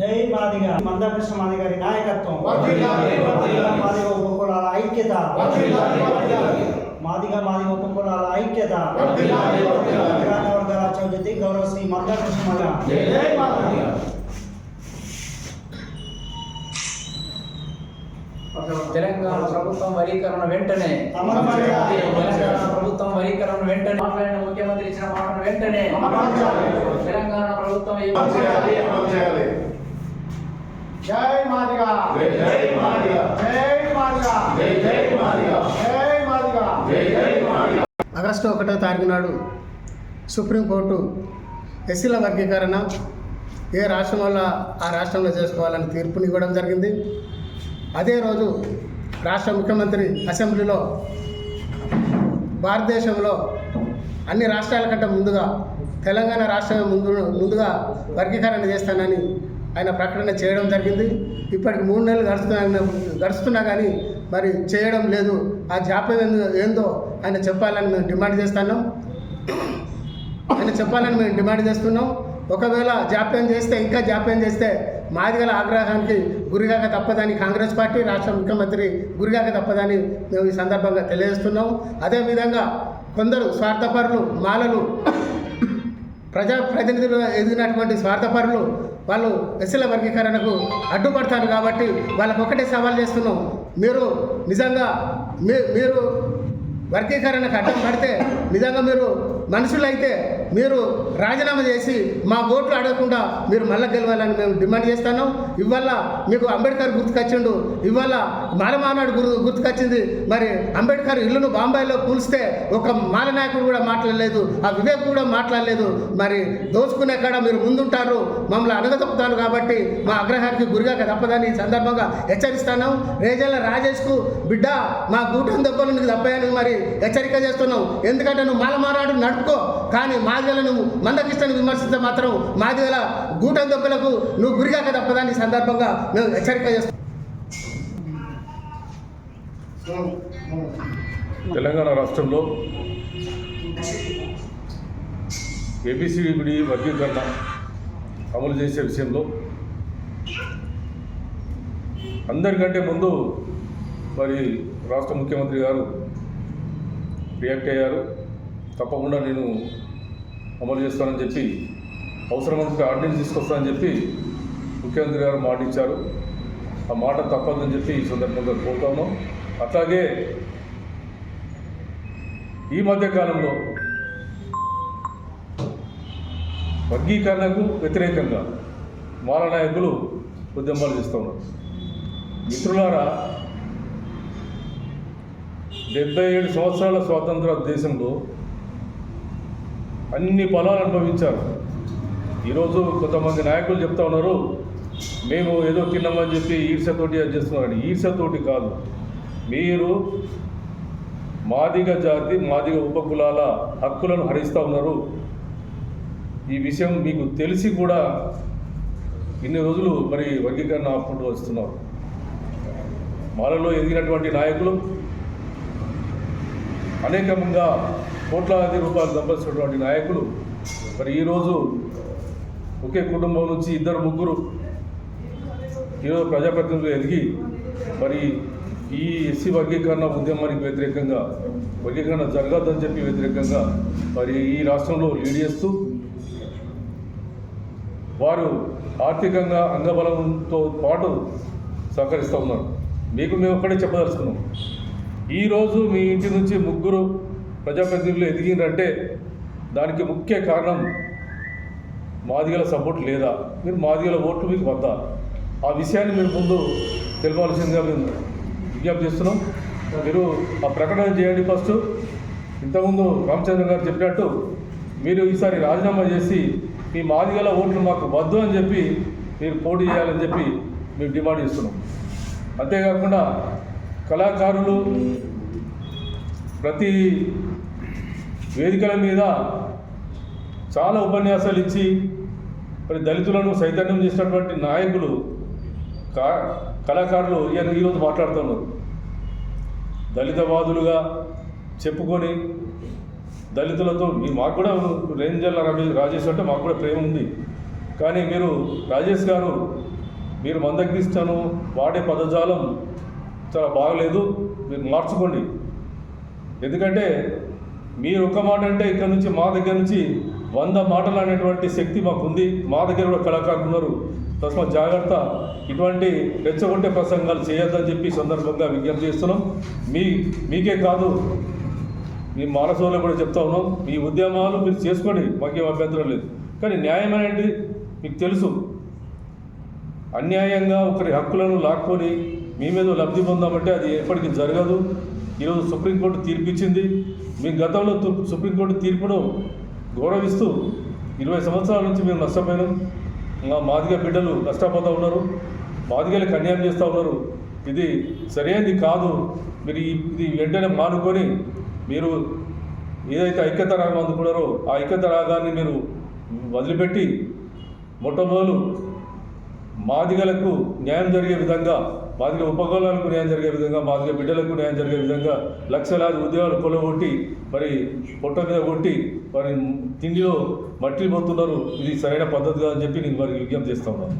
జై మాదిగ మందకృష్ణ మాది గారి నాయకత్వం. మాదిగ ఉపకులాల ఐక్యత. మాదిగ మాదిగ ఉపకులాల ఐక్యత వర్గాల చౌదరి గౌరవ శ్రీ మందకృష్ణ తెలంగాణ ప్రభుత్వం వరీకరణ వెంటనే. తెలంగాణ ప్రభుత్వం వరీకరణ వెంటనే మాట్లాడిన ముఖ్యమంత్రి ఇచ్చిన మాటను వెంటనే. తెలంగాణ ప్రభుత్వం ఈ అమలు చేయాలి, అమలు చేయాలి. జై మాదిగ జై జై మాదిగ. జై మాదిగ జై జై మాదిగ. జై మాదిగ జై జై మాదిగ. ఆగస్టు ఒకటో తారీఖు నాడు సుప్రీంకోర్టు ఎస్సీల వర్గీకరణ ఏ రాష్ట్రం వల్ల ఆ రాష్ట్రంలో చేసుకోవాలని తీర్పుని ఇవ్వడం జరిగింది అదే రోజు రాష్ట్ర ముఖ్యమంత్రి అసెంబ్లీలో భారతదేశంలో అన్ని రాష్ట్రాల కంటే ముందుగా తెలంగాణ రాష్ట్రమే ముందు ముందుగా వర్గీకరణ చేస్తానని ఆయన ప్రకటన చేయడం జరిగింది. ఇప్పటికి మూడు నెలలు గడుస్తున్నా గడుస్తున్నా కానీ మరి చేయడం లేదు. ఆ జాప్యం ఏందో- ఆయన చెప్పాలని మేము డిమాండ్ చేస్తున్నాం. ఆయన చెప్పాలని మేము డిమాండ్ చేస్తున్నాం. ఒకవేళ జాప్యం చేస్తే ఇంకా జాప్యం చేస్తే మాదిగల ఆగ్రహానికి గురిగాక తప్పదని కాంగ్రెస్ పార్టీ రాష్ట్ర ముఖ్యమంత్రి గురిగాక తప్పదని మేము ఈ సందర్భంగా తెలియజేస్తున్నాం. అదేవిధంగా కొందరు స్వార్థపరులు మాలలు ప్రజా ప్రతినిధులు ఎదిగినటువంటి స్వార్థపరులు వాళ్ళు ఎస్సీల వర్గీకరణకు అడ్డుపడతారు కాబట్టి వాళ్ళకు ఒకటే సవాల్ చేస్తున్నాం. మీరు నిజంగా మీ మీరు వర్గీకరణకు అడ్డం పడితే నిజంగా మీరు మనుషులైతే మీరు రాజీనామా చేసి మా ఓట్లు అడగకుండా మీరు మళ్ళీ గెలవాలని మేము డిమాండ్ చేస్తున్నాం ఇవాళ మీకు అంబేద్కర్ గుర్తుకొచ్చిండు. ఇవాళ మాలమానాడు గురు గుర్తుకొచ్చింది. మరి అంబేద్కర్ ఇల్లును బాంబాయిలో కూల్స్తే ఒక మాల నాయకుడు కూడా మాట్లాడలేదు. ఆ వివేక్ కూడా మాట్లాడలేదు. మరి దోచుకునే కాడ మీరు ముందుంటారు. మమ్మల్ని అడగదొక్కుతారు కాబట్టి మా అగ్రహానికి గురిగాక తప్పదని ఈ సందర్భంగా హెచ్చరిస్తాను. రేజల్ల రాజేష్కు బిడ్డ మా గూటం దెబ్బలు నీకు తప్పాయని మరి హెచ్చరిక చేస్తున్నాం ఎందుకంటే నువ్వు మాలమానాడు నడుపుకో. కానీ మా మాదిగలను మందకిష్టను విమర్శిస్తే మాత్రం మాదిగల గూటం దెబ్బలకు నువ్వు గురిగాక తప్పదని సందర్భంగా మేము హెచ్చరిక చేస్తాం. తెలంగాణ రాష్ట్రంలో ఏబిసిడి వర్గీకరణ అమలు చేసే విషయంలో అందరికంటే ముందు మరి రాష్ట్ర ముఖ్యమంత్రి గారు రియాక్ట్ అయ్యారు. తప్పకుండా నేను అమలు చేస్తానని చెప్పి అవసరమైతే ఆర్డినెన్స్ తీసుకొస్తానని చెప్పి ముఖ్యమంత్రి గారు మాట ఇచ్చారు ఆ మాట తప్పదని చెప్పి ఈ సందర్భంగా కోరుతాము. అట్లాగే ఈ మధ్యకాలంలో వర్గీకరణకు వ్యతిరేకంగా మాల నాయకులు ఉద్యమాలు చేస్తున్నారు మిత్రులారా డెబ్బై ఏడు సంవత్సరాల స్వాతంత్ర దేశంలో అన్ని పొలాలు అనుభవించారు. ఈరోజు కొంతమంది నాయకులు చెప్తా ఉన్నారు మేము ఏదో తిన్నామని చెప్పి ఈర్ష్యతోటి అది చేస్తున్నారని ఈర్ష్యతోటి కాదు. మీరు మాదిగ జాతి మాదిగ ఉపకులాల హక్కులను హరిస్తూ ఉన్నారు. ఈ విషయం మీకు తెలిసి కూడా ఇన్ని రోజులు మరి వర్గీకరణ ఆపుకుంటూ వస్తున్నారు. మాలలో ఎదిగినటువంటి నాయకులు అనేకంగా కోట్లాది రూపాయలు సంపాదించినటువంటి నాయకులు మరి ఈరోజు ఒకే కుటుంబం నుంచి ఇద్దరు ముగ్గురు ఈరోజు ప్రజాప్రతినిధులు ఎదిగి మరి ఈ ఎస్సీ వర్గీకరణ ఉద్యమానికి వ్యతిరేకంగా వర్గీకరణ జరగదని చెప్పి వ్యతిరేకంగా మరి ఈ రాష్ట్రంలో లీడ్ చేస్తూ వారు ఆర్థికంగా అంగబలంతో పాటు సహకరిస్తూ ఉన్నారు. మీకు మేము ఒక్కడే చెప్పదలుచుకున్నాం. ఈరోజు మీ ఇంటి నుంచి ముగ్గురు ప్రజాప్రతినిధులు ఎదిగిందంటే దానికి ముఖ్య కారణం మాదిగల సపోర్ట్ లేదా? మీరు మాదిగల ఓట్లు మీకు వద్దా. ఆ విషయాన్ని మీరు ముందు తెలపాల్సిందిగా మేము విజ్ఞప్తి చేస్తున్నాం. మీరు ఆ ప్రకటన చేయండి ఫస్ట్. ఇంతకుముందు రామచంద్ర గారు చెప్పినట్టు మీరు ఈసారి రాజీనామా చేసి మీ మాదిగల ఓట్లు మాకు వద్దు అని చెప్పి మీరు పోటీ చేయాలని చెప్పి మేము డిమాండ్ చేస్తున్నాం. అంతేకాకుండా కళాకారులు ప్రతి వేదికల మీద చాలా ఉపన్యాసాలు ఇచ్చి మరి దళితులను చైతన్యం చేసినటువంటి నాయకులు కా కళాకారులు ఈయన ఈరోజు మాట్లాడుతున్నారు. దళితవాదులుగా చెప్పుకొని దళితులతో మీ మాకు కూడా రేంజర్ల రాజేష్ అంటే మాకు కూడా ప్రేమ ఉంది. కానీ మీరు రాజేష్ గారు మీరు మందగిస్తాను వాడే పదజాలం చాలా బాగలేదు. మీరు మార్చుకోండి. ఎందుకంటే మీరు ఒక్క మాట అంటే ఇక్కడ నుంచి మా దగ్గర నుంచి వంద మాటలు అనేటువంటి శక్తి మాకుంది. మా దగ్గర కూడా కళాకారులు ఉన్నారు. తస్మాత్ జాగ్రత్త. ఇటువంటి రెచ్చగొట్టే ప్రసంగాలు చేయొద్దని చెప్పి సందర్భంగా విజ్ఞప్తి చేస్తున్నాం. మీ మీకే కాదు మీ మానసోలో కూడా చెప్తా ఉన్నాం. మీ ఉద్యమాలు మీరు చేసుకోండి. మాకేం అభ్యంతరం లేదు. కానీ న్యాయం అనేది మీకు తెలుసు. అన్యాయంగా ఒకరి హక్కులను లాక్కొని మీ మీద లబ్ధి పొందామంటే అది ఎప్పటికీ జరగదు. ఈరోజు సుప్రీంకోర్టు తీర్పిచ్చింది. మీ గతంలో సుప్రీంకోర్టు తీర్పును గౌరవిస్తూ ఇరవై సంవత్సరాల నుంచి మేము నష్టపోయినాం. మా మాదిగ బిడ్డలు నష్టపోతూ ఉన్నారు. మాదిగలకు అన్యాయం చేస్తూ ఉన్నారు. ఇది సరైనది కాదు. మీరు ఇది వెంటనే మానుకొని మీరు ఏదైతే ఐక్యత రాగం అందుకున్నారో ఆ ఐక్యత రాగాన్ని మీరు వదిలిపెట్టి మొట్టమొదలు మాదిగలకు న్యాయం జరిగే విధంగా బాధిక ఉపకులాలకు న్యాయం జరిగే విధంగా బాధిక బిడ్డలకు న్యాయం జరిగే విధంగా లక్షలాది ఉద్యోగాలు కొలగొట్టి మరి పొట్ట మీద కొట్టి మరి తిండిలో మట్టి పోతున్నారు. ఇది సరైన పద్ధతి కాదని చెప్పి నేను మరి విజ్ఞప్తి చేస్తా ఉన్నాను.